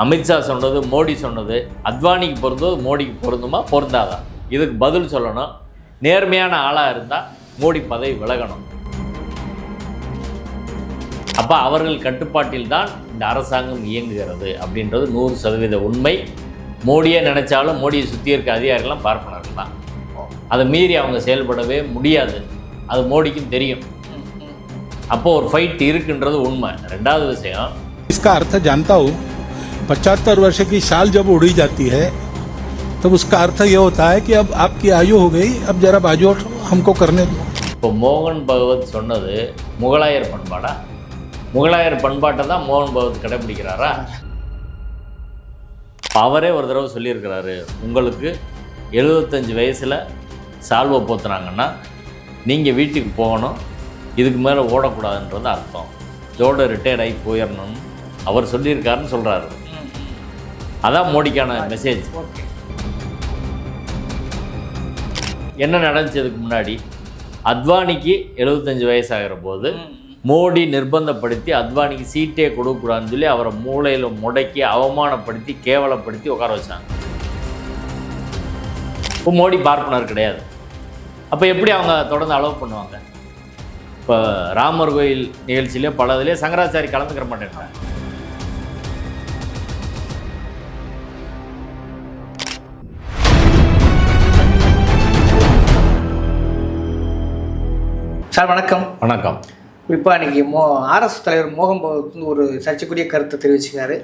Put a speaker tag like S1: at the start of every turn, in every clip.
S1: அமித்ஷா சொன்னது மோடி சொன்னது அத்வானிக்கு பொருந்தது மோடிக்கு பொருந்துமா பொருந்தாதா இதுக்கு பதில் சொல்லணும் நேர்மையான ஆளாக இருந்தால் மோடி பதவி விலகணும் அப்போ அவர்கள் கட்டுப்பாட்டில் தான் இந்த அரசாங்கம் இயங்குகிறது அப்படின்றது நூறு சதவீத உண்மை மோடியே நினைச்சாலும் மோடியை சுற்றி இருக்க அதிகாரிகள்லாம் பார்ப்பனர்கள் தான் அதை மீறி அவங்க செயல்படவே முடியாது அது மோடிக்கும் தெரியும் அப்போ ஒரு ஃபைட் இருக்குன்றது உண்மை ரெண்டாவது விஷயம்
S2: इसका अर्थ जानता हूँ पचहत्तर वर्ष की साल जब उड़ी जाती है तब उसका अर्थ ये होता है कि अब आपकी आयु हो गई अब जरा बाजू हमको करने दो
S1: இப்போ மோகன் பகவத் சொன்னது முகலாயர் பண்பாடா முகலாயர் பண்பாட்டை தான் மோகன் பகவத் கடைபிடிக்கிறாரா அவரே ஒரு தடவை சொல்லியிருக்கிறாரு உங்களுக்கு எழுபத்தஞ்சு வயசில் சால்வை போத்துனாங்கன்னா நீங்கள் வீட்டுக்கு போகணும் இதுக்கு மேலே ஓடக்கூடாதுன்றது அர்த்தம் ஜோட ரிட்டையர்ட் ஆகி போயிடணும்னு அவர் சொல்லியிருக்காருன்னு சொல்கிறாரு அதான் மோடிக்கான மெசேஜ் என்ன நடந்துச்சதுக்கு முன்னாடி? அத்வானிக்கு எழுபத்தஞ்சு வயசாகிற போது மோடி நிர்பந்தப்படுத்தி அத்வானிக்கு சீட்டே கொடுக்கக்கூடாதுன்னு சொல்லி அவரை மூளையில் முடக்கி அவமானப்படுத்தி கேவலப்படுத்தி உட்கார வச்சாங்க. இப்போ மோடி பார்ப்பனர் கிடையாது. அப்போ எப்படி அவங்க தொடர்ந்து அலோவ் பண்ணுவாங்க? இப்போ ராமர் கோயில் நிகழ்ச்சியிலே பல இதுலேயே சங்கராச்சாரி கலந்துக்கிற மாட்டேன்றாங்க
S3: சார் வணக்கம்.
S1: வணக்கம்.
S3: குறிப்பாக இன்னைக்கு மோ ஆர்எஸ் தலைவர் மோகன் வந்து ஒரு சர்ச்சைக்குரிய கருத்தை தெரிவிச்சுக்காரு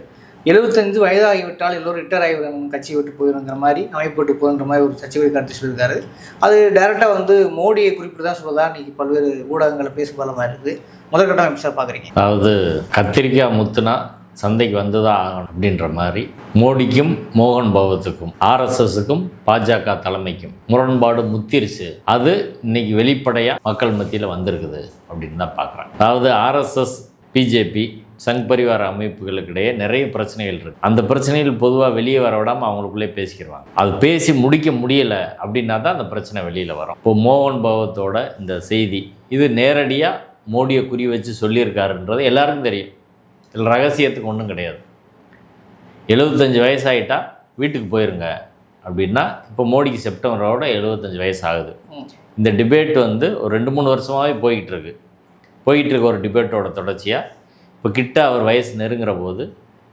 S3: எழுபத்தஞ்சு வயதாகிவிட்டால் எல்லோரும் ரிட்டையர் ஆகி கட்சி விட்டு போயிருங்கிற மாதிரி அமைப்பு விட்டு போகிற மாதிரி ஒரு சர்ச்சைக்குரிய கருத்து சொல்லியிருக்காரு. அது டைரெக்டாக வந்து மோடியை குறிப்பிட்டு தான் சொல்லுதா இன்னைக்கு பல்வேறு ஊடகங்களில் பேச பலமாக இருக்குது. முதற்கட்டம் எப்படி சார் பார்க்குறீங்க.
S1: அதாவது கத்திரிக்காய் முத்துனா சந்தைக்கு வந்துதான் ஆகணும் அப்படின்ற மாதிரி மோடிக்கும் மோகன் பகவத்துக்கும் ஆர்எஸ்எஸுக்கும் பாஜக தலைமைக்கும் முரண்பாடு முத்திருச்சு. அது இன்னைக்கு வெளிப்படையாக மக்கள் மத்தியில் வந்திருக்குது அப்படின்னு தான் பார்க்குறேன் அதாவது ஆர்எஸ்எஸ் பிஜேபி சங் பரிவார அமைப்புகளுக்கிடையே நிறைய பிரச்சனைகள் இருக்கு. அந்த பிரச்சனைகள் பொதுவாக வெளியே வர விடாமல் அவங்களுக்குள்ளே பேசிக்கிறாங்க அது பேசி முடிக்க முடியலை அப்படின்னா தான் அந்த பிரச்சனை வெளியில் வரும். இப்போ மோகன் பாவத்தோட இந்த செய்தி இது நேரடியாக மோடியை குறி வச்சு சொல்லியிருக்காருன்றது எல்லாருக்கும் தெரியும். இதில் ரகசியத்துக்கு ஒன்றும் கிடையாது. எழுபத்தஞ்சு வயசாயிட்டா வீட்டுக்கு போயிருங்க அப்படின்னா இப்போ மோடிக்கு செப்டம்பரோட எழுபத்தஞ்சு வயசு ஆகுது. இந்த டிபேட் வந்து ஒரு ரெண்டு மூணு வருஷமாகவே போய்கிட்டு இருக்கு இருக்க ஒரு டிபேட்டோட தொடர்ச்சியாக இப்போ கிட்ட அவர் வயசு நெருங்குற போது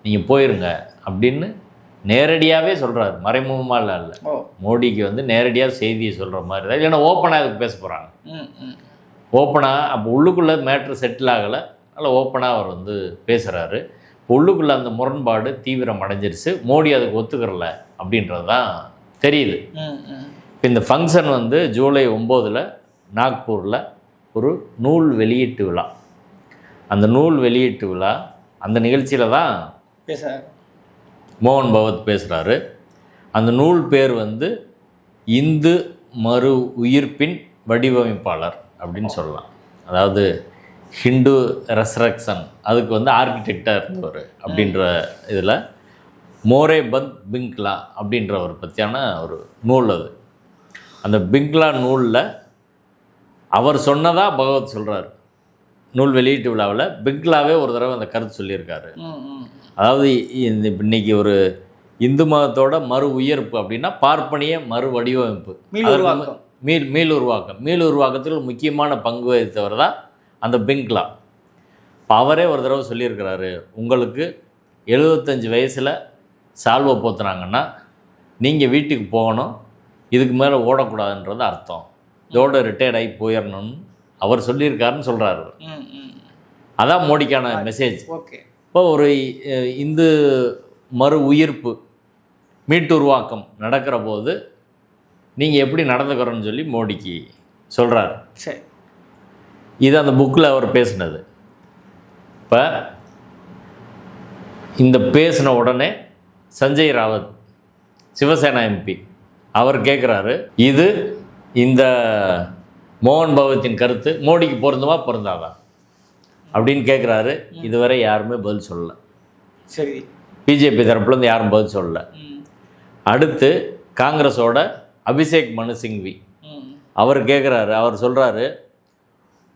S1: நீங்கள் போயிருங்க அப்படின்னு நேரடியாகவே சொல்கிறாரு மறைமுகமாக இல்லை இல்லை. மோடிக்கு வந்து நேரடியாக செய்தியை சொல்கிற மாதிரி தான் இல்லைன்னா ஓப்பனாக இதுக்கு பேச போகிறாங்க ஓப்பனாக அப்போ உள்ளுக்குள்ளே மேட்ரு செட்டில் ஆகலை. அதனால் ஓப்பனாக அவர் வந்து பேசுகிறாரு உள்ளுக்குள்ளே அந்த முரண்பாடு தீவிரம் அடைஞ்சிருச்சு. மோடி அதுக்கு ஒத்துக்கிறல அப்படின்றது தான் தெரியுது இப்போ இந்த ஃபங்க்ஷன் வந்து ஜூலை ஒம்போதில் நாக்பூரில் ஒரு நூல் வெளியீட்டு விழா. அந்த நூல் வெளியீட்டு விழா அந்த நிகழ்ச்சியில் தான்
S3: பேச
S1: மோகன் பகவத் பேசுகிறாரு அந்த நூல் பேர் வந்து இந்து மறு உயிர்ப்பின் வடிவமைப்பாளர் அப்படின்னு சொல்லலாம். அதாவது ஹிந்து ரெசரக்ஷன் அதுக்கு வந்து ஆர்கிடெக்டாக இருந்தவர் அப்படின்ற இதில். மோரே பந்த் பிங்க்லா அப்படின்றவர் பற்றியான ஒரு நூல் அது. அந்த பிங்க்லா நூலில் அவர் சொன்னதா பகவத் சொல்கிறார் நூல் வெளியீட்டு விழாவில் பிங்க்லாவே ஒரு தடவை அந்த கருத்து சொல்லியிருக்காரு. அதாவது இந்த இன்னைக்கு ஒரு இந்து மதத்தோட மறு உயர்ப்பு அப்படின்னா பார்ப்பனிய மறு வடிவமைப்பு.
S3: மீள் உருவாக்கம்.
S1: மீள் மீள் உருவாக்கம் மீள் உருவாக்கத்தில் முக்கியமான பங்கு வகித்தவர் தான் அந்த பிங்க்லா இப்போ அவரே ஒரு தடவை சொல்லியிருக்கிறாரு உங்களுக்கு எழுபத்தஞ்சு வயசில் சால்வை போத்துனாங்கன்னா நீங்கள் வீட்டுக்கு போகணும் இதுக்கு மேலே ஓடக்கூடாதுன்றது அர்த்தம். இதோட ரிட்டையர்ட் ஆகி போயிடணும்னு அவர் சொல்லியிருக்காருன்னு சொல்கிறாரு அதான் மோடிக்கான மெசேஜ்
S3: ஓகே.
S1: இப்போ ஒரு இந்து மறு உயிர்ப்பு மீட்டுருவாக்கம் நடக்கிற போது நீங்கள் எப்படி நடந்துக்கிறோன்னு சொல்லி மோடிக்கு சொல்கிறார்
S3: சரி.
S1: இது அந்த புக்கில் அவர் பேசினது. இப்போ இந்த பேசின உடனே சஞ்சய் ராவத் சிவசேனா எம்பி அவர் கேட்குறாரு இது இந்த மோகன் பகவத்தின் கருத்து மோடிக்கு பொருந்துமா பொருந்தாதா? அப்படின்னு கேட்குறாரு இதுவரை யாருமே பதில் சொல்லலை.
S3: சரி.
S1: பிஜேபி தரப்புலேருந்து யாரும் பதில் சொல்லலை. அடுத்து காங்கிரஸோட அபிஷேக் மனு சிங்வி அவர் கேட்குறாரு அவர் சொல்கிறாரு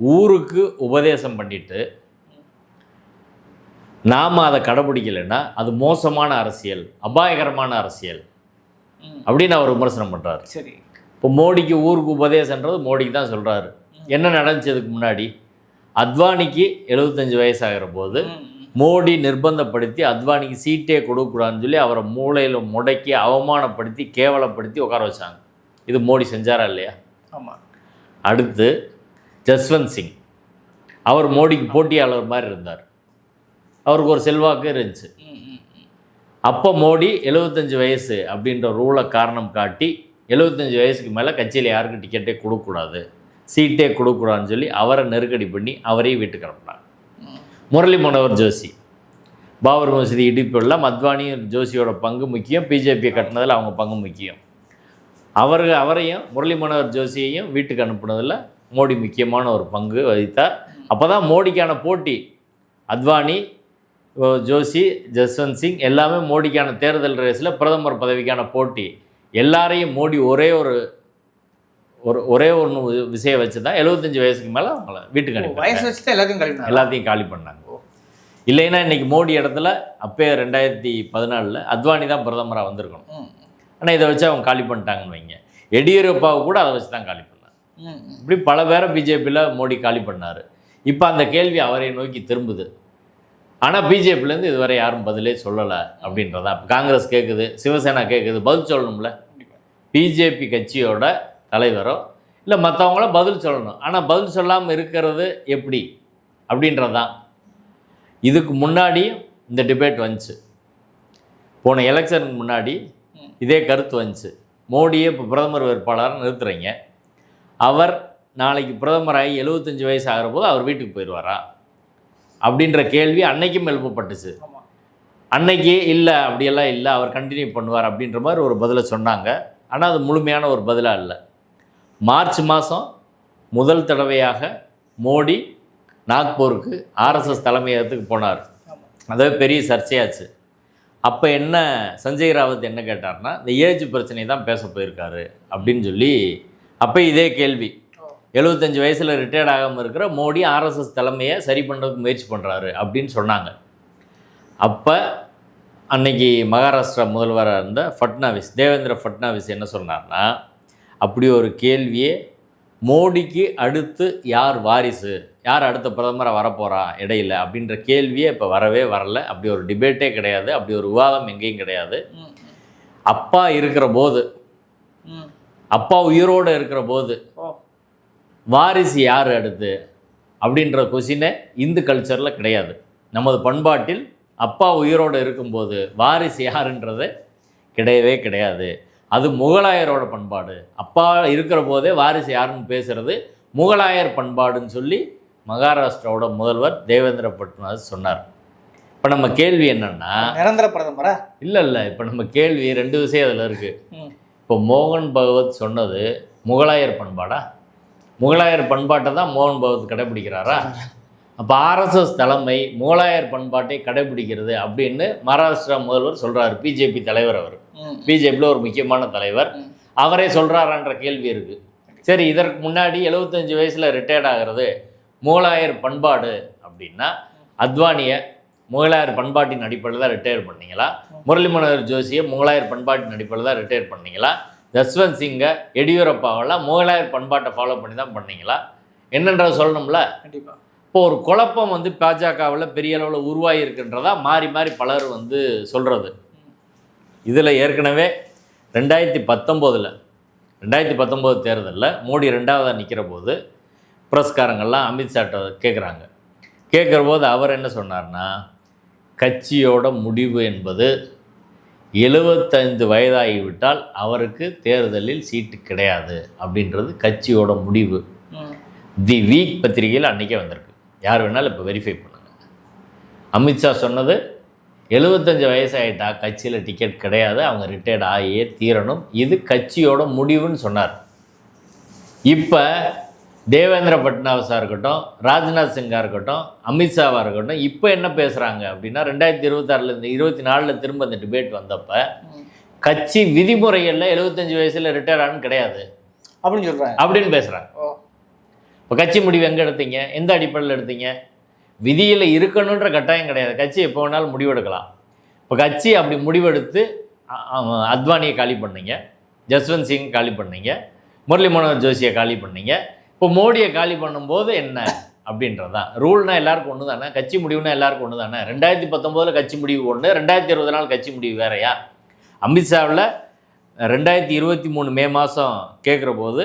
S1: ஊருக்கு உபதேசம் பண்ணிட்டு நாம் அதை கடைபிடிக்கலைன்னா அது மோசமான அரசியல் அபாயகரமான அரசியல். அப்படின்னு அவர் விமர்சனம் பண்ணுறாரு
S3: சரி.
S1: இப்போ மோடிக்கு ஊருக்கு உபதேசன்றது மோடிக்கு தான் சொல்கிறாரு என்ன நடந்துச்சு அதுக்கு முன்னாடி? அத்வானிக்கு எழுபத்தஞ்சு வயசாகிற போது. மோடி நிர்பந்தப்படுத்தி அத்வானிக்கு சீட்டே கொடுக்கூடாதுன்னு சொல்லி அவரை மூளையில் முடக்கி அவமானப்படுத்தி கேவலப்படுத்தி உட்கார வச்சாங்க. இது மோடி செஞ்சாரா இல்லையா?
S3: ஆமா.
S1: அடுத்து ஜஸ்வந்த் சிங். அவர் மோடிக்கு போட்டியாளர் மாதிரி இருந்தார். அவருக்கு ஒரு செல்வாக்கு இருந்துச்சு. அப்போ மோடி எழுபத்தஞ்சு வயசு அப்படின்ற ரூலை காரணம் காட்டி எழுபத்தஞ்சு வயசுக்கு மேலே கட்சியில் யாருக்கும் டிக்கெட்டே கொடுக்கக்கூடாது. சீட்டே கொடுக்கக்கூடாதுன்னு சொல்லி அவரை நெருக்கடி பண்ணி அவரையும் வீட்டுக்கு அனுப்புனாங்க. முரளி மனோகர் ஜோஷி. பாபர் மசூதி இடிப்புள்ள மத்வானியும் ஜோஷியோட பங்கு முக்கியம். பிஜேபியை கட்டினதில் அவங்க பங்கு முக்கியம். அவர்கள் அவரையும் முரளி மனோகர் ஜோஷியையும் வீட்டுக்கு அனுப்புனதில் மோடி முக்கியமான ஒரு பங்கு வகித்தார். அப்போ தான் மோடிக்கான போட்டி அத்வானி ஜோஷி ஜஸ்வந்த் சிங் எல்லாமே மோடிக்கான தேர்தல் ரேஸில் பிரதமர் பதவிக்கான போட்டி. எல்லாரையும் மோடி ஒரே ஒரு ஒரு ஒரே ஒன்று விஷயம் வச்சு தான் எழுபத்தஞ்சு வயசுக்கு மேலே அவங்கள வீட்டுக்கு அனுப்பி
S3: வயசு வச்சு தான் எல்லாத்தையும் கழிவு
S1: எல்லாத்தையும் காலி பண்ணாங்க. இல்லைன்னா இன்னைக்கு மோடி இடத்துல அப்பயே ரெண்டாயிரத்தி பதினாலில் அத்வானி தான் பிரதமராக வந்திருக்கணும். ஆனால் இதை வச்சு அவங்க காலி பண்ணிட்டாங்கன்னு வைங்க. எடியூரப்பாவை கூட அதை வச்சு தான் காலி பண்ணாங்க. இப்படி பல பேரை பிஜேபியில் மோடி காலி பண்ணார். இப்போ அந்த கேள்வி அவரை நோக்கி திரும்புது. ஆனால் பிஜேபிலேருந்து இதுவரை யாரும் பதிலே சொல்லலை அப்படின்றதா இப்ப காங்கிரஸ் கேட்குது சிவசேனா கேட்குது பதில் சொல்லணும்ல? பிஜேபி கட்சியோட தலைவரோ இல்லை மற்றவங்கள பதில் சொல்லணும். ஆனால் பதில் சொல்லாமல் இருக்கிறது எப்படி அப்படின்றது தான் இதுக்கு முன்னாடி இந்த டிபேட் வந்துச்சு. போன எலெக்ஷனுக்கு முன்னாடி இதே கருத்து வந்துச்சு. மோடியே இப்போ பிரதமர் வேட்பாளராக நிறுத்துறீங்க. அவர் நாளைக்கு பிரதமராகி எழுபத்தஞ்சு வயசு ஆகிற போது அவர் வீட்டுக்கு போயிடுவாரா? அப்படின்ற கேள்வி அன்னைக்கும் எழுப்பப்பட்டுச்சு. அன்னைக்கு இல்லை அப்படியெல்லாம் இல்லை அவர் கண்டினியூ பண்ணுவார் அப்படின்ற மாதிரி ஒரு பதிலை சொன்னாங்க. ஆனால் அது முழுமையான ஒரு பதிலாக இல்லை. மார்ச் மாதம் முதல் தடவையாக மோடி நாக்பூருக்கு ஆர்எஸ்எஸ் தலைமையகத்துக்கு போனார். அதாவது பெரிய சர்ச்சையாச்சு. அப்போ என்ன சஞ்சய் ராவத் என்ன கேட்டார்னா இந்த ஏஜ் பிரச்சனை தான் பேச போயிருக்காரு அப்படின்னு சொல்லி அப்போ இதே கேள்வி. எழுபத்தஞ்சு வயசில் ரிட்டையர்ட் ஆகாமல் இருக்கிற மோடி ஆர்எஸ்எஸ் தலைமையை சரி பண்ணுறதுக்கு முயற்சி பண்ணுறாரு அப்படின்னு சொன்னாங்க. அப்போ அன்னைக்கு மகாராஷ்டிரா முதல்வராக இருந்த ஃபட்னாவிஸ் தேவேந்திர ஃபட்னாவிஸ் என்ன சொன்னார்னா அப்படி ஒரு கேள்வியே மோடிக்கு அடுத்து யார் வாரிசு யார் அடுத்த பிரதமராக வரப்போகிறா இடையில அப்படின்ற கேள்வியே இப்போ வரவே வரல. அப்படி ஒரு டிபேட்டே கிடையாது. அப்படி ஒரு விவாதம் எங்கேயும் கிடையாது. அப்பா இருக்கிற போது அப்பா உயிரோடு இருக்கிற போது வாரிசு யார் அடுத்து? அப்படின்ற கொஷினே இந்து கல்ச்சரில் கிடையாது. நமது பண்பாட்டில் அப்பா உயிரோடு இருக்கும்போது வாரிசு யாருன்றது கிடையவே கிடையாது. அது முகலாயரோட பண்பாடு. அப்பா இருக்கிற போதே வாரிசு யாருன்னு பேசுறது முகலாயர் பண்பாடுன்னு சொல்லி மகாராஷ்டிராவோட முதல்வர் தேவேந்திர பட்னாவிஸ் சொன்னார். இப்போ நம்ம கேள்வி என்னன்னா
S3: நிரந்தர பிரதமரா?
S1: இல்லை இல்லை இப்போ நம்ம கேள்வி ரெண்டு விஷயம் அதில் இருக்குது. இப்போ மோகன் பகவத் சொன்னது முகலாயர் பண்பாடா? முகலாயர் பண்பாட்டை தான் மோகன் பகவத் கடைபிடிக்கிறாரா? அப்போ ஆர்எஸ்எஸ் தலைமை முகலாயர் பண்பாட்டை கடைபிடிக்கிறது அப்படின்னு மகாராஷ்டிரா முதல்வர் சொல்கிறாரு பிஜேபி தலைவர் அவர். பிஜேபியில் ஒரு முக்கியமான தலைவர். அவரே சொல்கிறாரான்ற கேள்வி இருக்குது சரி இதற்கு முன்னாடி எழுபத்தஞ்சு வயசில் ரிட்டையர்ட் ஆகிறது முகலாயர் பண்பாடு அப்படின்னா அத்வானியை முகலாயர் பண்பாட்டின் அடிப்படையில் தான் ரிட்டையர் பண்ணீங்களா? முரளி மனோகர் ஜோஷியை முகலாயர் பண்பாட்டின் அடிப்படையில் தான் ரிட்டையர் பண்ணீங்களா? ஜஸ்வந்த் சிங்கை எடியூரப்பாவெல்லாம் முகலாயர் பண்பாட்டை ஃபாலோ பண்ணி தான் பண்ணீங்களா? என்னன்றதை சொல்லணும்ல?
S3: கண்டிப்பா.
S1: இப்போ ஒரு குழப்பம் வந்து பாஜகவில் பெரிய அளவில் உருவாகி இருக்கின்றதா மாறி மாறி பலர் வந்து சொல்கிறது இதில் ஏற்கனவே ரெண்டாயிரத்தி பத்தொம்போதில் ரெண்டாயிரத்தி பத்தொம்போது தேர்தலில் மோடி ரெண்டாவதாக நிற்கிற போது புரஸ்காரங்கள்லாம் அமித்ஷாட்ட கேட்குறாங்க கேட்குற போது அவர் என்ன சொன்னார்னா கட்சியோட முடிவு என்பது எழுபத்தைந்து வயதாகிவிட்டால் அவருக்கு தேர்தலில் சீட்டு கிடையாது அப்படின்றது கட்சியோட முடிவு. தி வீக் பத்திரிகையில் அன்றைக்கே வந்திருக்கு. யார் வேணாலும் இப்போ வெரிஃபை பண்ணுங்க. அமித்ஷா சொன்னது எழுபத்தஞ்சு வயசாயிட்டா கட்சியில் டிக்கெட் கிடையாது அவங்க ரிட்டையர்ட் ஆகியே தீரணும். இது கட்சியோட முடிவுன்னு சொன்னார். இப்போ தேவேந்திர பட்னாவிஸாக இருக்கட்டும் ராஜ்நாத் சிங்காக இருக்கட்டும் அமித்ஷாவாக இருக்கட்டும் இப்போ என்ன பேசுகிறாங்க அப்படின்னா ரெண்டாயிரத்தி இருபத்தாறுலேருந்து இருபத்தி நாலில் திரும்ப இந்த டிபேட் வந்தப்போ. கட்சி விதிமுறைகளில் எழுபத்தஞ்சு வயசில் ரிட்டையர் ஆனு கிடையாது.
S3: அப்படின்னு சொல்றாங்க.
S1: அப்படின்னு பேசுகிறாங்க இப்போ கட்சி முடிவு எங்கே எடுத்தீங்க? எந்த அடிப்படையில் எடுத்தீங்க? விதியில் இருக்கணுன்ற கட்டாயம் கிடையாது. கட்சி எப்போ வேணாலும் முடிவெடுக்கலாம். இப்போ கட்சி அப்படி முடிவெடுத்து அத்வானியை காலி பண்ணீங்க. ஜஸ்வந்த் சிங் காலி பண்ணீங்க. முரளி மனோகர் ஜோஷியை காலி பண்ணீங்க. இப்போ மோடியை காலி பண்ணும்போது என்ன அப்படின்றது? தான் ரூல்னா எல்லாருக்கும் ஒன்று தானே கட்சி முடிவுனா எல்லாருக்கும் ஒன்று தானே ரெண்டாயிரத்தி பத்தொம்போதில் கட்சி முடிவு ஒன்று ரெண்டாயிரத்தி இருபது நாள் கட்சி முடிவு வேறையா? அமித்ஷாவில் ரெண்டாயிரத்தி இருபத்தி மூணு மே மாதம் கேட்குற போது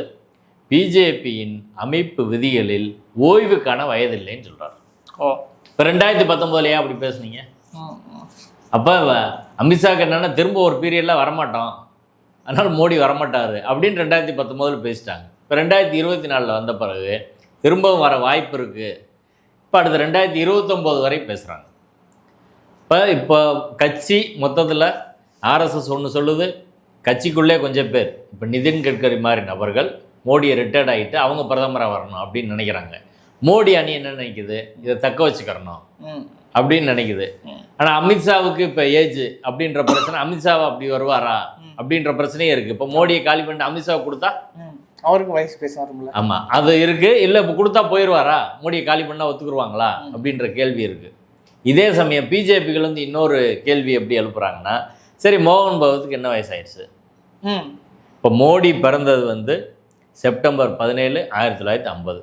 S1: பிஜேபியின் அமைப்பு விதிகளில் ஓய்வுக்கான வயதில்லைன்னு சொல்கிறார்
S3: ஓ.
S1: இப்போ ரெண்டாயிரத்தி பத்தொம்போதுல ஏன் அப்படி பேசுனீங்க. அப்போ அமித்ஷாக்கு என்னென்னா திரும்ப ஒரு பீரியடில் வரமாட்டோம் அதனால் மோடி வரமாட்டார் அப்படின்னு ரெண்டாயிரத்தி பத்தொம்போதில் பேசிட்டாங்க. இப்போ ரெண்டாயிரத்தி இருபத்தி நாலில் வந்த பிறகு திரும்பவும் வர வாய்ப்பு இருக்குது இப்போ அடுத்து ரெண்டாயிரத்தி இருபத்தொம்போது வரை பேசுகிறாங்க இப்போ இப்போ கட்சி மொத்தத்தில் ஆர்எஸ்எஸ் ஒன்று சொல்லுது. கட்சிக்குள்ளே கொஞ்சம் பேர். இப்போ நிதின் கட்கரி மாதிரி நபர்கள் மோடியை ரிட்டையர்ட் ஆகிட்டு அவங்க பிரதமராக வரணும் அப்படின்னு நினைக்கிறாங்க. மோடி அணி என்ன நினைக்குது? இதை தக்க வச்சுக்கிறணும் அப்படின்னு நினைக்குது. ஆனால் அமித்ஷாவுக்கு இப்போ ஏஜ் அப்படின்ற பிரச்சனை அமித்ஷாவை அப்படி வருவாரா அப்படின்ற பிரச்சனையே இருக்குது இப்போ மோடியை காலி பண்ணிட்டு அமித்ஷாவை கொடுத்தா.
S3: அவருக்கு வயசு பேச வரும்ல.
S1: ஆமாம் அது இருக்குது இல்லை இப்போ கொடுத்தா போயிடுவாரா மோடியை காலி பண்ணால் ஒத்துக்குருவாங்களா? அப்படின்ற கேள்வி இருக்குது இதே சமயம் பிஜேபிகள் வந்து இன்னொரு கேள்வி எப்படி எழுப்புறாங்கன்னா சரி மோகன் பகவத்துக்கு என்ன வயசாயிருச்சு
S3: ம்.
S1: இப்போ மோடி பிறந்தது வந்து செப்டம்பர் பதினேழு ஆயிரத்தி தொள்ளாயிரத்தி ஐம்பது.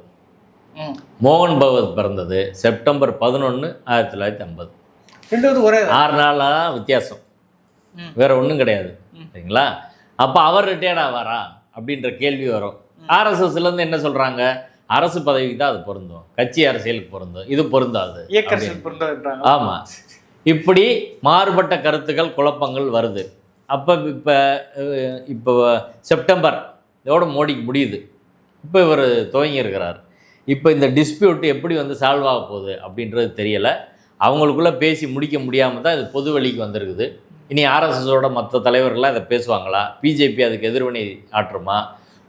S1: மோகன் பகவத் பிறந்தது செப்டம்பர் பதினொன்று ஆயிரத்தி தொள்ளாயிரத்தி ஐம்பது.
S3: ரெண்டு ஒரே
S1: ஆறு நாளாக தான் வித்தியாசம். வேற ஒன்றும் கிடையாது. சரிங்களா? அப்போ அவர் ரிட்டையர்ட் ஆவாரா? அப்படின்ற கேள்வி வரும். ஆர்எஸ்எஸ்லேருந்து என்ன சொல்கிறாங்க அரசு பதவிக்கு தான் அது பொருந்தும். கட்சி அரசியலுக்கு பொருந்தும். இது பொருந்தாது ஆமாம் இப்படி மாறுபட்ட கருத்துக்கள் குழப்பங்கள் வருது. அப்போ இப்போ இப்போ செப்டம்பர் இதோட மோடிக்கு முடியுது. இப்போ இவர் துவங்கியிருக்கிறார் இப்போ இந்த டிஸ்பியூட் எப்படி வந்து சால்வ் ஆக போகுது அப்படின்றது தெரியலை. அவங்களுக்குள்ளே பேசி முடிக்க முடியாமல் தான் இது பொது வெளிக்கு வந்திருக்குது. இனி ஆர்எஸ்எஸோட மற்ற தலைவர்கள்லாம் இதை பேசுவாங்களா? பிஜேபி அதுக்கு எதிர்வினை ஆற்றுமா?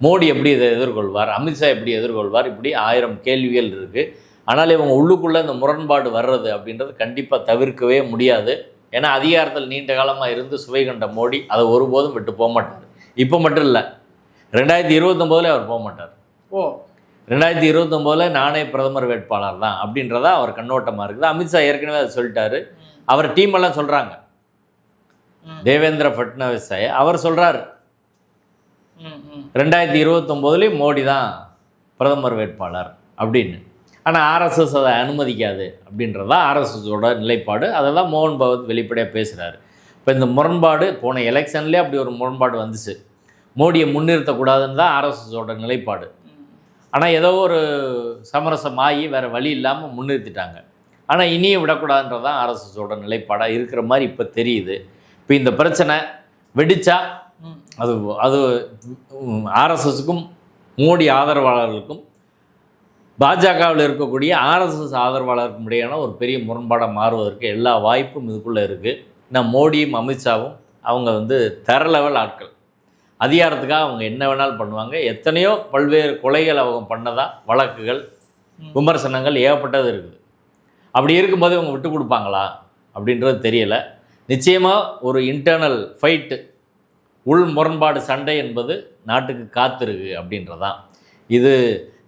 S1: மோடி எப்படி இதை எதிர்கொள்வார்? அமித்ஷா எப்படி எதிர்கொள்வார்? இப்படி ஆயிரம் கேள்விகள் இருக்குது ஆனால் இவங்க உள்ளுக்குள்ளே இந்த முரண்பாடு வர்றது அப்படின்றது கண்டிப்பாக தவிர்க்கவே முடியாது. ஏன்னா அதிகாரத்தில் நீண்ட காலமாக இருந்து சுவை கண்ட மோடி அதை ஒருபோதும் விட்டு போக மாட்டார். இப்போ மட்டும் இல்லை. ரெண்டாயிரத்தி இருபத்தொம்போதில் அவர் போக மாட்டார்.
S3: ஓ.
S1: ரெண்டாயிரத்தி இருபத்தொம்போதில் நானே பிரதமர் வேட்பாளர் தான் அப்படின்றதா அவர் கண்ணோட்டமாக இருக்குது. அமித்ஷா ஏற்கனவே அதை சொல்லிட்டாரு. அவர் டீம் எல்லாம் சொல்கிறாங்க. தேவேந்திர ஃபட்னவிஸை அவர் சொல்கிறாரு ரெண்டாயிரத்தி இருபத்தொம்போதுலேயும் மோடி தான் பிரதமர் வேட்பாளர் அப்படின்னு. ஆனால் ஆர்எஸ்எஸ் அதை அனுமதிக்காது அப்படின்றது தான் ஆர்எஸ்எஸோட நிலைப்பாடு. அதெல்லாம் மோகன் பகவத் வெளிப்படையாக பேசுகிறாரு இப்போ இந்த முரண்பாடு போன எலெக்ஷன்லேயே அப்படி ஒரு முரண்பாடு வந்துச்சு. மோடியை முன்னிறுத்தக்கூடாதுன்னு தான் ஆர்எஸ்எஸோட நிலைப்பாடு. ஆனால் ஏதோ ஒரு சமரசம் ஆகி வேறு வழி இல்லாமல் முன்னிறுத்திட்டாங்க. ஆனால் இனியும் விடக்கூடாதுன்றது தான் ஆர்எஸ்எஸோட நிலைப்பாடாக இருக்கிற மாதிரி இப்போ தெரியுது. இப்போ இந்த பிரச்சனை வெடிச்சா அது அது ஆர்எஸ்எஸுக்கும் மோடி ஆதரவாளர்களுக்கும் பாஜகவில் இருக்கக்கூடிய ஆர்எஸ்எஸ் ஆதரவாளருக்கும் இடையான ஒரு பெரிய முரண்பாடாக மாறுவதற்கு எல்லா வாய்ப்பும் இதுக்குள்ளே இருக்குது நான் மோடியும் அமித்ஷாவும் அவங்க வந்து தர லெவல் ஆட்கள். அதிகாரத்துக்காக அவங்க என்ன வேணாலும் பண்ணுவாங்க. எத்தனையோ பல்வேறு கொலைகள் அவங்க பண்ணதா வழக்குகள் விமர்சனங்கள் ஏகப்பட்டது இருக்குது. அப்படி இருக்கும்போது இவங்க விட்டு கொடுப்பாங்களா? அப்படின்றது தெரியலை. நிச்சயமாக ஒரு இன்டர்னல் ஃபைட்டு உள் முரண்பாடு சண்டை என்பது நாட்டுக்கு காத்திருக்கு அப்படின்றதான். இது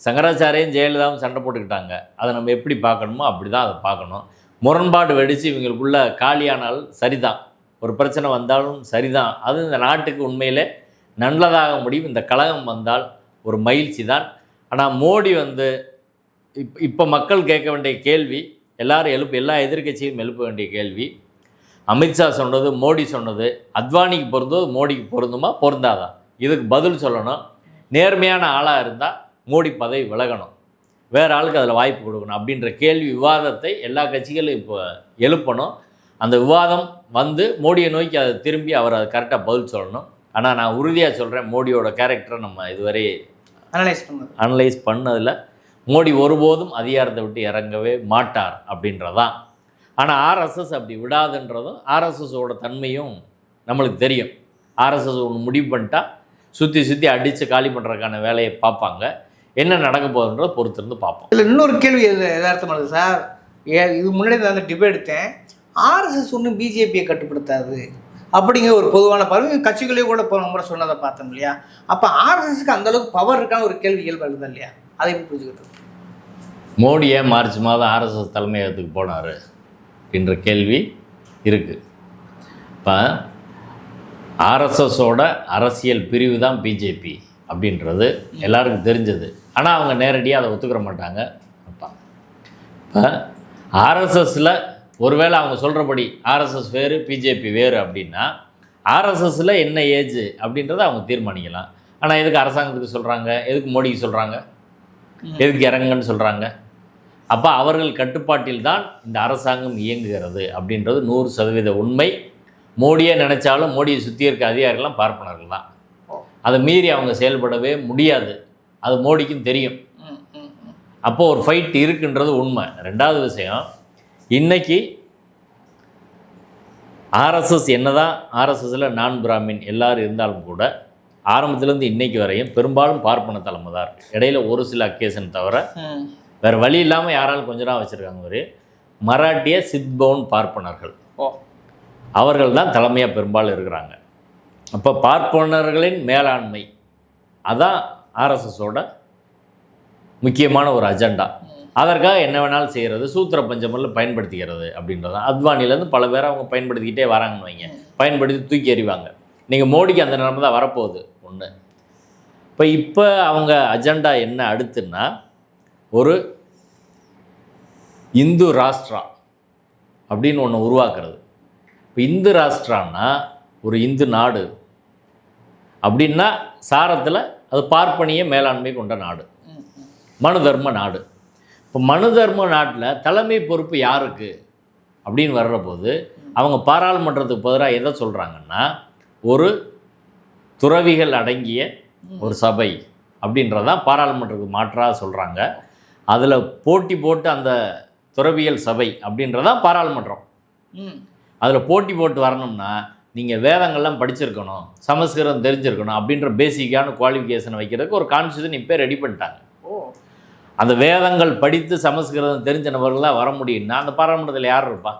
S1: சங்கராச்சாரியும் ஜெயலலிதாவும் சண்டை போட்டுக்கிட்டாங்க. அதை நம்ம எப்படி பார்க்கணுமோ அப்படி தான் அதை பார்க்கணும். முரண்பாடு வெடித்து இவங்களுக்குள்ள காலியானால் சரிதான். ஒரு பிரச்சனை வந்தாலும் சரிதான். அது இந்த நாட்டுக்கு உண்மையிலே நல்லதாக முடியும். இந்த கழகம் வந்தால் ஒரு மகிழ்ச்சி தான் ஆனால் மோடி வந்து இப் இப்போ மக்கள் கேட்க வேண்டிய கேள்வி எல்லாரும் எழுப்பு எல்லா எதிர்க்கட்சியும் எழுப்ப வேண்டிய கேள்வி அமித்ஷா சொன்னது மோடி சொன்னது அத்வானிக்கு பொருந்தது மோடிக்கு பொருந்துமா? பொருந்தாதா? இதுக்கு பதில் சொல்லணும். நேர்மையான ஆளாக இருந்தால் மோடி பதவி விலகணும். வேறு ஆளுக்கு அதில் வாய்ப்பு கொடுக்கணும் அப்படின்ற கேள்வி விவாதத்தை எல்லா கட்சிகளும் இப்போ எழுப்பணும். அந்த விவாதம் வந்து மோடியை நோக்கி அதை திரும்பி அவர் அதை கரெக்டாக பதில் சொல்லணும். ஆனால் நான் உறுதியாக சொல்கிறேன் மோடியோட கேரக்டரை நம்ம இதுவரை
S3: அனலைஸ் பண்ணது.
S1: அனலைஸ் பண்ணதில் மோடி ஒருபோதும் அதிகாரத்தை விட்டு இறங்கவே மாட்டார் அப்படின்றதான் ஆனால் ஆர்எஸ்எஸ் அப்படி விடாதுன்றதும் ஆர்எஸ்எஸோட தன்மையும் நம்மளுக்கு தெரியும். ஆர்எஸ்எஸ் ஒன்று முடிவு பண்ணிட்டா சுற்றி சுற்றி அடித்து காலி பண்ணுறதுக்கான வேலையை பார்ப்பாங்க. என்ன நடக்க போகுதுன்றதை பொறுத்திருந்து பார்ப்போம்.
S3: இதில் இன்னொரு கேள்வி எது- யதார்த்தமானது சார்? ஏ இது முன்னாடி நான் அந்த டிபேட் எடுத்தேன். ஆர்எஸ்எஸ் ஒன்றும் பிஜேபியை கட்டுப்படுத்தாது அப்படிங்கிற ஒரு பொதுவான பார்வை. கட்சிகளே கூட போன முறை சொன்னதை பார்த்தோம் இல்லையா? அப்போ ஆர்எஸ்எஸ்க்கு அந்த அளவுக்கு பவர் இருக்கான ஒரு கேள்வி இயல்பு எழுதா இல்லையா? அதை எப்படி புரிஞ்சுக்கிட்டு
S1: மோடி ஏன் மார்ச் மாதம் ஆர்எஸ்எஸ் தலைமையகத்துக்கு போனார். என்ற கேள்வி இருக்குது இப்போ ஆர்எஸ்எஸோட அரசியல் பிரிவு தான் பிஜேபி அப்படின்றது எல்லாருக்கும் தெரிஞ்சது. ஆனால் அவங்க நேரடியாக அதை ஒத்துக்கிற மாட்டாங்க. இப்போ ஆர்எஸ்எஸில் ஒருவேளை அவங்க சொல்கிறபடி ஆர்எஸ்எஸ் வேறு பிஜேபி வேறு அப்படின்னா ஆர்எஸ்எஸில் என்ன ஏஜ் அப்படின்றத அவங்க தீர்மானிக்கலாம். ஆனால் எதுக்கு அரசாங்கத்துக்கு சொல்கிறாங்க எதுக்கு மோடிக்கு சொல்கிறாங்க எதுக்கு இறங்குங்கன்னு சொல்கிறாங்க அப்போ அவர்கள் கட்டுப்பாட்டில் தான் இந்த அரசாங்கம் இயங்குகிறது அப்படின்றது நூறு சதவீத உண்மை. மோடியே நினச்சாலும் மோடியை சுற்றி இருக்க அதிகாரிகள்லாம் பார்ப்பனர்கள் தான். அதை மீறி அவங்க செயல்படவே முடியாது. அது மோடிக்கும் தெரியும். அப்போது ஒரு ஃபைட் இருக்குன்றது உண்மை. ரெண்டாவது விஷயம் இன்றைக்கி ஆர்எஸ்எஸ் என்ன தான் ஆர்எஸ்எஸில் நான் பிராமின் எல்லாரும் இருந்தாலும் கூட ஆரம்பத்துலேருந்து இன்னைக்கு வரையும் பெரும்பாலும் பார்ப்பன தலைமை தான் இருக்குது இடையில ஒரு சில அக்கேஷன் தவிர வேறு வழி இல்லாமல் யாராலும் கொஞ்ச நாள் வச்சுருக்காங்க ஒரு மராட்டிய சித்பவுன் பார்ப்பனர்கள். அவர்கள் தான் தலைமையாக பெரும்பாலும் இருக்கிறாங்க. அப்போ பார்ப்பனர்களின் மேலாண்மை அதான் ஆர்எஸ்எஸோட முக்கியமான ஒரு அஜெண்டா. அதற்காக என்ன வேணாலும் செய்கிறது சூத்திர பஞ்சமல்ல பயன்படுத்திக்கிறது அப்படின்றது அத்வானிலேருந்து பல பேர் அவங்க பயன்படுத்திக்கிட்டே வராங்கன்னு வைங்க. பயன்படுத்தி தூக்கி எறிவாங்க. நீங்கள் மோடிக்கு அந்த நிலைமை தான் வரப்போகுது. ஒன்று இப்போ இப்போ அவங்க அஜெண்டா என்ன அடுத்துன்னா ஒரு இந்து ராஷ்டிரா அப்படின்னு ஒன்று உருவாக்குறது. இப்போ இந்து ராஷ்டிரான்னா ஒரு இந்து நாடு அப்படின்னா சாரத்தில் அது பார்ப்பனிய மேலாண்மை கொண்ட நாடு. மனு தர்ம நாடு. இப்போ மனு தர்ம நாட்டில் தலைமை பொறுப்பு யாருக்கு? அப்படின்னு வர்ற போது அவங்க பாராளுமன்றத்துக்கு பதிலாக எதை சொல்கிறாங்கன்னா ஒரு துறவிகள் அடங்கிய ஒரு சபை அப்படின்றதான் பாராளுமன்றத்துக்கு மாற்றாக சொல்கிறாங்க அதில் போட்டி போட்டு அந்த துறவியல் சபை அப்படின்றதான் பாராளுமன்றம். அதில் போட்டி போட்டு வரணும்னா நீங்கள் வேதங்கள்லாம் படிச்சிருக்கணும் சமஸ்கிருதம் தெரிஞ்சிருக்கணும் அப்படின்ற பேசிக்கான குவாலிஃபிகேஷனை வைக்கிறதுக்கு ஒரு கான்ஸ்டியூஷன் இப்போ ரெடி பண்ணிட்டாங்க. அந்த வேதங்கள் படித்து சமஸ்கிருதம் தெரிஞ்ச நபர்கள் தான் வர முடியும்னா அந்த பாராளுமன்றத்தில் யார் இருப்பா?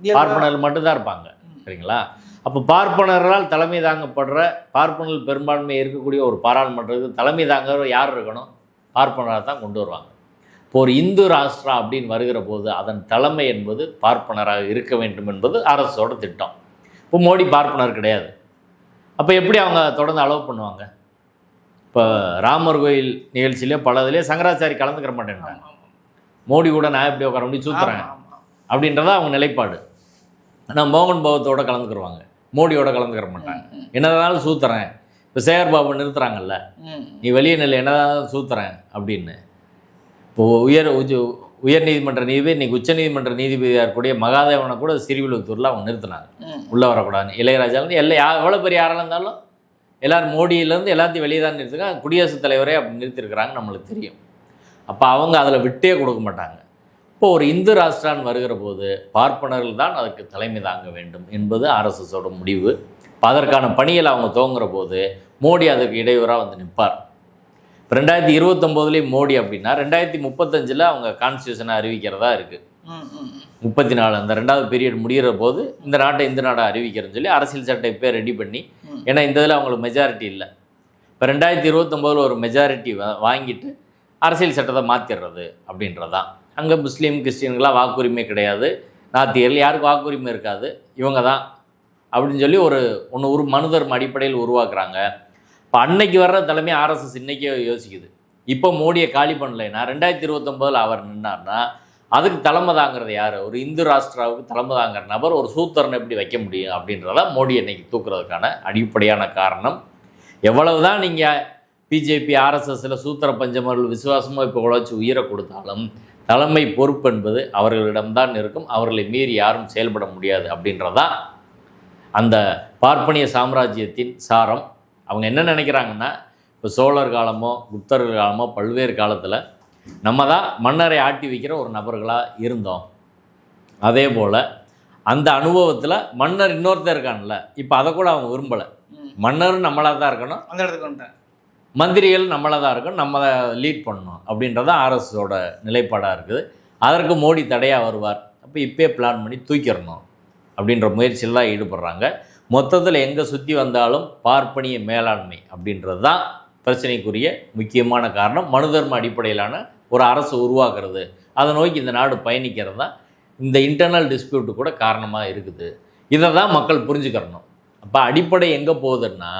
S1: பார்ப்பனர்கள் மட்டும்தான் இருப்பாங்க சரிங்களா? அப்போ பார்ப்பனர்களால் தலைமை தாங்கப்படுற பார்ப்பனர்கள் பெரும்பான்மை இருக்கக்கூடிய ஒரு பாராளுமன்றத்துக்கு தலைமை தாங்க யார் இருக்கணும்? பார்ப்பனராக தான் கொண்டு வருவாங்க. இப்போ ஒரு இந்து ராஷ்டிரா அப்படின்னு வருகிற போது அதன் தலைமை என்பது பார்ப்பனராக இருக்க வேண்டும் என்பது அரசோட திட்டம். இப்போ மோடி பார்ப்பனர் கிடையாது. அப்போ எப்படி அவங்க தொடர்ந்து அலோவ் பண்ணுவாங்க? இப்போ ராமர் கோயில் நிகழ்ச்சியிலே பல இதுலேயே சங்கராச்சாரி கலந்துக்கிற
S3: ஆமா.
S1: மோடி கூட நான் எப்படி உட்கார முடியும்? சூத்துறேன்.
S3: ஆமா, ஆமா.
S1: அப்படின்றத அவங்க நிலைப்பாடு. ஆனால் மோகன் பகவத்தோட கலந்துக்கிருவாங்க. மோடியோட கலந்துக்கிற மாட்டாங்க. என்னதானாலும் சூத்துறேன். இப்போ சேகர் பாபு நிறுத்துறாங்கல்ல. நீ வெளியே நிலை என்னதான் சூத்துறேன் அப்படின்னு. உயர் உச்ச உயர் நீதிமன்ற நீதிபதி இன்னைக்கு உச்சநீதிமன்ற நீதிபதியாக இருக்கக்கூடிய மகாதேவனை கூட சிறுவிழுத்தூரில் அவங்க நிறுத்தினாங்க. உள்ளே வரக்கூடாதுன்னு. இளையராஜாலேருந்து எல்லாம் யா எவ்வளோ பெரிய யாராக இருந்தாலும் எல்லாரும் மோடியிலேருந்து எல்லாத்தையும் வெளியே தான் நிறுத்துக்காங்க குடியரசுத் தலைவரே அப்படி நிறுத்திருக்கிறாங்க நம்மளுக்கு தெரியும். அப்போ அவங்க அதில் விட்டே கொடுக்க மாட்டாங்க. இப்போ ஒரு இந்து ராஷ்டிரான் வருகிற போது பார்ப்பனர்கள் தான் அதுக்கு தலைமை தாங்க வேண்டும் என்பது ஆர்எஸ்எஸோட முடிவு. இப்போ அதற்கான பணியில் அவங்க துவங்குற போது மோடி அதற்கு இடையூறாக வந்து நிற்பார் ரெண்டாயிரத்தி இருபத்தொம்போதுலேயும் மோடி அப்படின்னா ரெண்டாயிரத்தி முப்பத்தஞ்சில் அவங்க கான்ஸ்டியூஷனை அறிவிக்கிறதா இருக்குது. முப்பத்தி நாலு அந்த ரெண்டாவது பீரியட் முடிகிற போது இந்த நாட்டை இந்து நாடாக அறிவிக்கிறேன்னு சொல்லி அரசியல் சட்டை இப்போ ரெடி பண்ணி. ஏன்னா இந்த இதில் அவங்களுக்கு மெஜாரிட்டி இல்லை. இப்போ ரெண்டாயிரத்தி இருபத்தொம்போதில் ஒரு மெஜாரிட்டி வாங்கிட்டு அரசியல் சட்டத்தை மாற்றிடுறது அப்படின்றதான் அங்கே முஸ்லீம் கிறிஸ்டின்களாம் வாக்குரிமை கிடையாது. நாத்தியர்கள் யாருக்கு வாக்குரிமை இருக்காது. இவங்க தான் அப்படின்னு சொல்லி ஒரு ஒன்று ஒரு மனுதர்ம அடிப்படையில் உருவாக்குறாங்க. இப்போ அன்னைக்கு வர்ற தலைமை ஆர்எஸ்எஸ் இன்னைக்கே யோசிக்குது. இப்போ மோடியை காலி பண்ணலைன்னா ரெண்டாயிரத்தி இருபத்தொம்போதில் அவர் நின்னார்னா அதுக்கு தலைமை தாங்கிறது யார்? ஒரு இந்து ராஷ்டிராவுக்கு தலைமை தாங்கிற நபர் ஒரு சூத்திரனை எப்படி வைக்க முடியும் அப்படின்றத மோடி இன்னைக்கு தூக்குறதுக்கான அடிப்படையான காரணம். எவ்வளவு தான் நீங்கள் பிஜேபி ஆர்எஸ்எஸில் சூத்திர பஞ்சமர்கள் விசுவாசமாக இப்போ உழைச்சி உயிரை கொடுத்தாலும் தலைமை பொறுப்பு என்பது அவர்களிடம்தான் இருக்கும். அவர்களை மீறி யாரும் செயல்பட முடியாது அப்படின்றதான் அந்த பார்ப்பனிய சாம்ராஜ்யத்தின் சாரம். அவங்க என்ன நினைக்கிறாங்கன்னா இப்போ சோழர் காலமோ குப்தர்கள் காலமோ பல்வேறு காலத்தில் நம்ம தான் மன்னரை ஆட்டி வைக்கிற ஒரு நபர்களாக இருந்தோம். அதே போல் அந்த அனுபவத்தில் மன்னர் இன்னொருத்தர் இருக்கான்ல இப்போ அதை கூட அவங்க விரும்பலை.
S3: ம்.
S1: மன்னர் நம்மளாக தான் இருக்கணும்.
S3: அந்த இடத்துக்கு
S1: மந்திரிகள் நம்மளாக தான் இருக்கணும். நம்ம லீட் பண்ணணும் அப்படின்றத ஆர்எஸோட நிலைப்பாடாக இருக்குது. அதற்கு மோடி தடையாக வருவார். அப்போ இப்பயே பிளான் பண்ணி தூக்கிடணும் அப்படின்ற முயற்சியில் தான் ஈடுபடுறாங்க. மொத்தத்தில் எங்கே சுற்றி வந்தாலும் பார்ப்பனிய மேலாண்மை அப்படின்றது தான் பிரச்சனைக்குரிய முக்கியமான காரணம். மனுதர்ம அடிப்படையிலான ஒரு அரசு உருவாக்குறது. அதை நோக்கி இந்த நாடு பயணிக்கிறது தான் இந்த இன்டர்னல் டிஸ்பியூட்டு கூட காரணமாக இருக்குது. இதை தான் மக்கள் புரிஞ்சுக்கிறணும். அப்போ அடிப்படை எங்கே போகுதுன்னா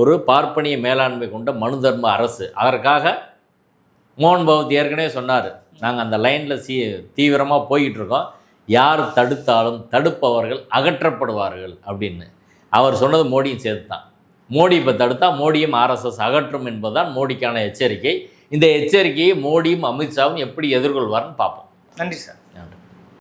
S1: ஒரு பார்ப்பனிய மேலாண்மை கொண்ட மனு தர்ம அரசு. அதற்காக மோகன் பகவத் ஏற்கனவே சொன்னார். நாங்கள் அந்த லைனில் சீ தீவிரமாக போய்கிட்டு இருக்கோம். யார் தடுத்தாலும் தடுப்பவர்கள் அகற்றப்படுவார்கள் அப்படின்னு. அவர் சொன்னது மோடியும் சேர்த்து தான் மோடி இப்போ தடுத்தா மோடியும் ஆர்எஸ்எஸ் அகற்றும் என்பதுதான் மோடிக்கான எச்சரிக்கை. இந்த எச்சரிக்கையை மோடியும் அமித்ஷாவும் எப்படி எதிர்கொள்வார்னு பார்ப்போம்.
S3: நன்றி சார்.